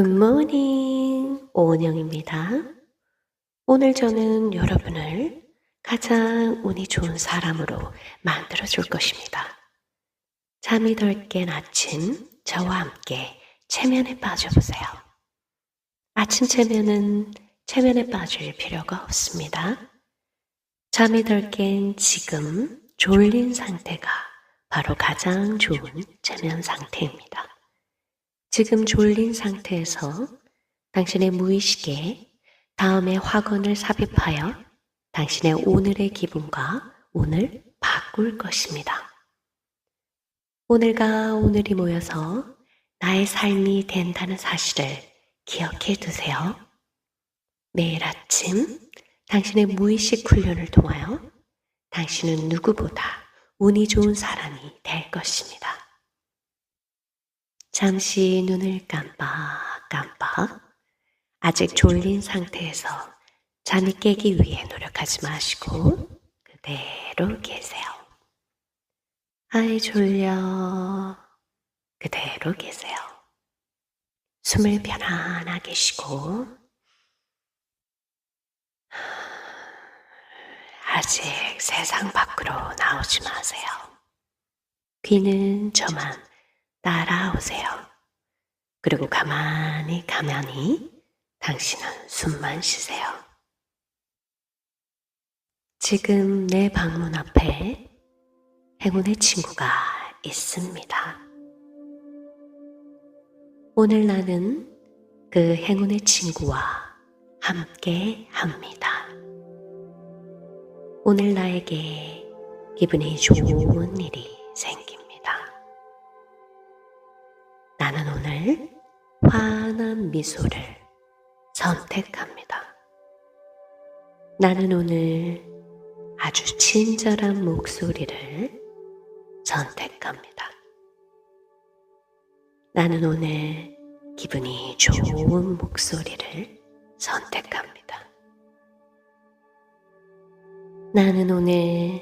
굿모닝 오은영입니다. 오늘 저는 여러분을 가장 운이 좋은 사람으로 만들어 줄 것입니다. 잠이 덜 깬 아침 저와 함께 체면에 빠져보세요. 아침 체면은 체면에 빠질 필요가 없습니다. 잠이 덜 깬 지금 졸린 상태가 바로 가장 좋은 체면 상태입니다. 지금 졸린 상태에서 당신의 무의식에 다음의 확언을 삽입하여 당신의 오늘의 기분과 오늘 바꿀 것입니다. 오늘과 오늘이 모여서 나의 삶이 된다는 사실을 기억해 두세요. 매일 아침 당신의 무의식 훈련을 통하여 당신은 누구보다 운이 좋은 사람이 될 것입니다. 잠시 눈을 깜빡깜빡 아직 졸린 상태에서 잠이 깨기 위해 노력하지 마시고 그대로 계세요. 아이 졸려 그대로 계세요. 숨을 편안하게 쉬고 아직 세상 밖으로 나오지 마세요. 귀는 저만 따라오세요. 그리고 가만히 가만히 당신은 숨만 쉬세요. 지금 내 방문 앞에 행운의 친구가 있습니다. 오늘 나는 그 행운의 친구와 함께 합니다. 오늘 나에게 기분이 좋은 일이 생깁 미소를 선택합니다. 나는 오늘 아주 친절한 목소리를 선택합니다. 나는 오늘 기분이 좋은 목소리를 선택합니다. 나는 오늘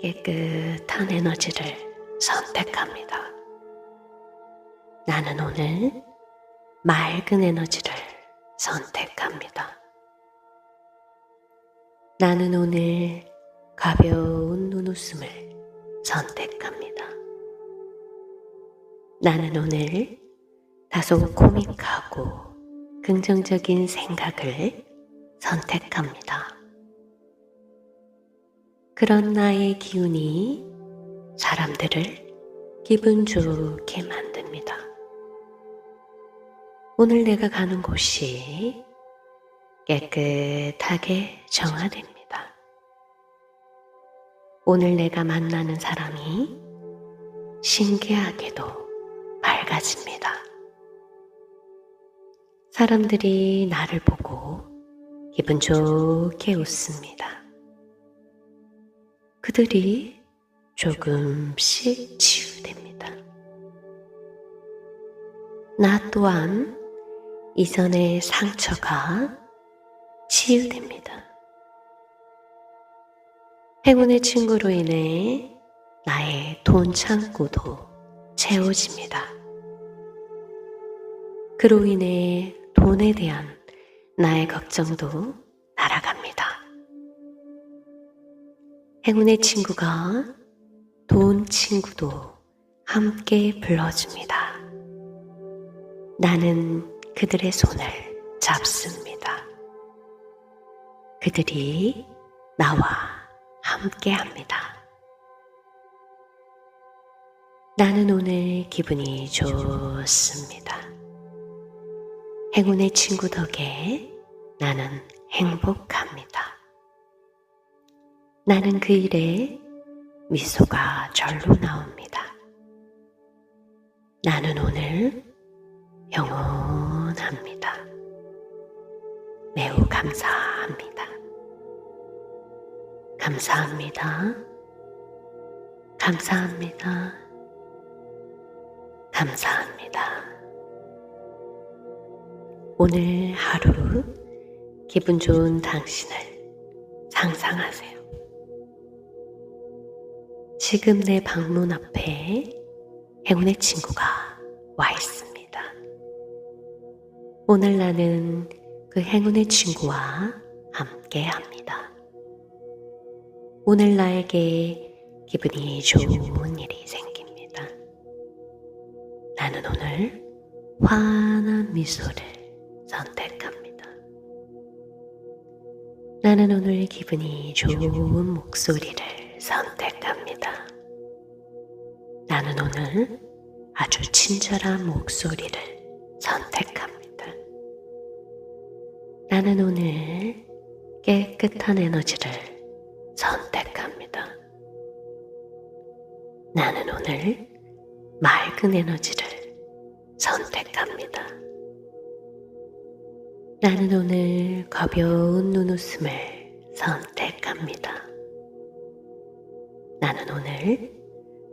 깨끗한 에너지를 선택합니다. 나는 오늘 맑은 에너지를 선택합니다. 나는 오늘 가벼운 눈웃음을 선택합니다. 나는 오늘 다소 코믹하고 긍정적인 생각을 선택합니다. 그런 나의 기운이 사람들을 기분 좋게 만듭니다. 오늘 내가 가는 곳이 깨끗하게 정화됩니다. 오늘 내가 만나는 사람이 신기하게도 밝아집니다. 사람들이 나를 보고 기분 좋게 웃습니다. 그들이 조금씩 치유됩니다. 나 또한 이전의 상처가 치유됩니다. 행운의 친구로 인해 나의 돈 창고도 채워집니다. 그로 인해 돈에 대한 나의 걱정도 날아갑니다. 행운의 친구가 돈 친구도 함께 불러줍니다. 나는 그들의 손을 잡습니다. 그들이 나와 함께 합니다. 나는 오늘 기분이 좋습니다. 행운의 친구 덕에 나는 행복합니다. 나는 그 일에 미소가 절로 나옵니다. 나는 오늘 영원 매우 감사합니다. 감사합니다. 감사합니다. 감사합니다. 오늘 하루 기분 좋은 당신을 상상하세요. 지금 내 방문 앞에 행운의 친구가 와 있습니다. 오늘 나는 그 행운의 친구와 함께 합니다. 오늘 나에게 기분이 좋은 일이 생깁니다. 나는 오늘 환한 미소를 선택합니다. 나는 오늘 기분이 좋은 목소리를 선택합니다. 나는 오늘 아주 친절한 목소리를 선택합니다. 나는 오늘 깨끗한 에너지를 선택합니다. 나는 오늘 맑은 에너지를 선택합니다. 나는 오늘 가벼운 눈웃음을 선택합니다. 나는 오늘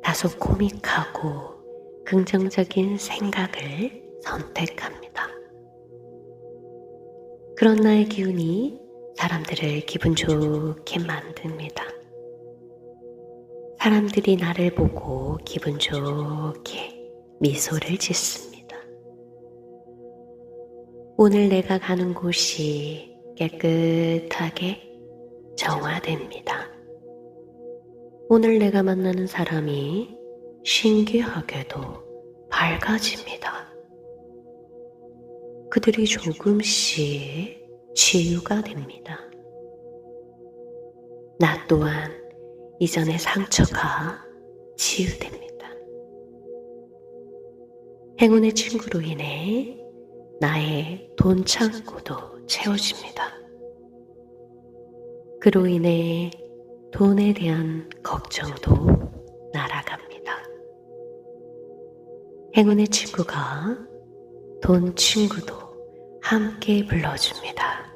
다소 코믹하고 긍정적인 생각을 선택합니다. 그런 나의 기운이 사람들을 기분 좋게 만듭니다. 사람들이 나를 보고 기분 좋게 미소를 짓습니다. 오늘 내가 가는 곳이 깨끗하게 정화됩니다. 오늘 내가 만나는 사람이 신기하게도 밝아집니다. 그들이 조금씩 치유가 됩니다. 나 또한 이전의 상처가 치유됩니다. 행운의 친구로 인해 나의 돈 창고도 채워집니다. 그로 인해 돈에 대한 걱정도 날아갑니다. 행운의 친구가 돈 친구도 함께 불러줍니다.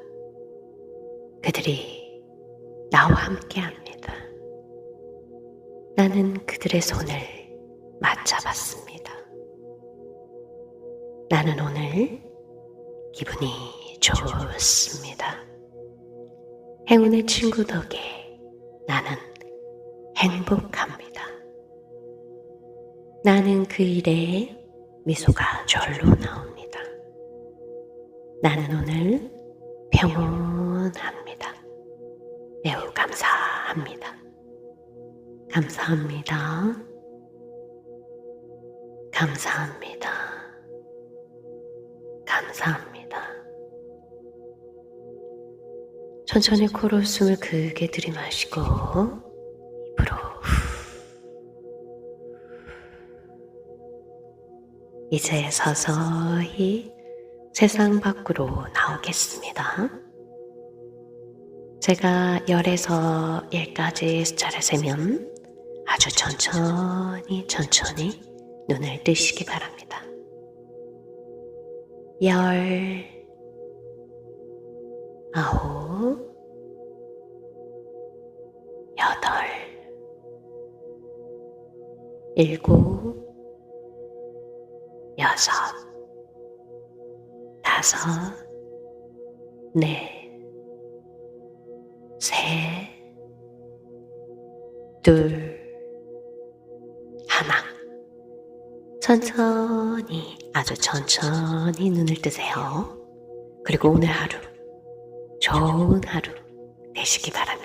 그들이 나와 함께 합니다. 나는 그들의 손을 맞잡았습니다. 나는 오늘 기분이 좋습니다. 행운의 친구 덕에 나는 행복합니다. 나는 그 일에 미소가 절로 나옵니다. 나는 오늘 평온합니다. 매우 감사합니다. 감사합니다. 감사합니다. 감사합니다. 천천히 코로 숨을 크게 들이마시고 이제 서서히 세상 밖으로 나오겠습니다. 제가 0에서 1까지 숫자를 세면 아주 천천히 천천히 눈을 뜨시기 바랍니다. 열, 아홉, 여덟, 일곱, 여섯, 다섯, 넷, 셋, 둘, 하나. 천천히, 아주 천천히 눈을 뜨세요. 그리고 오늘 하루, 좋은 하루 되시기 바랍니다.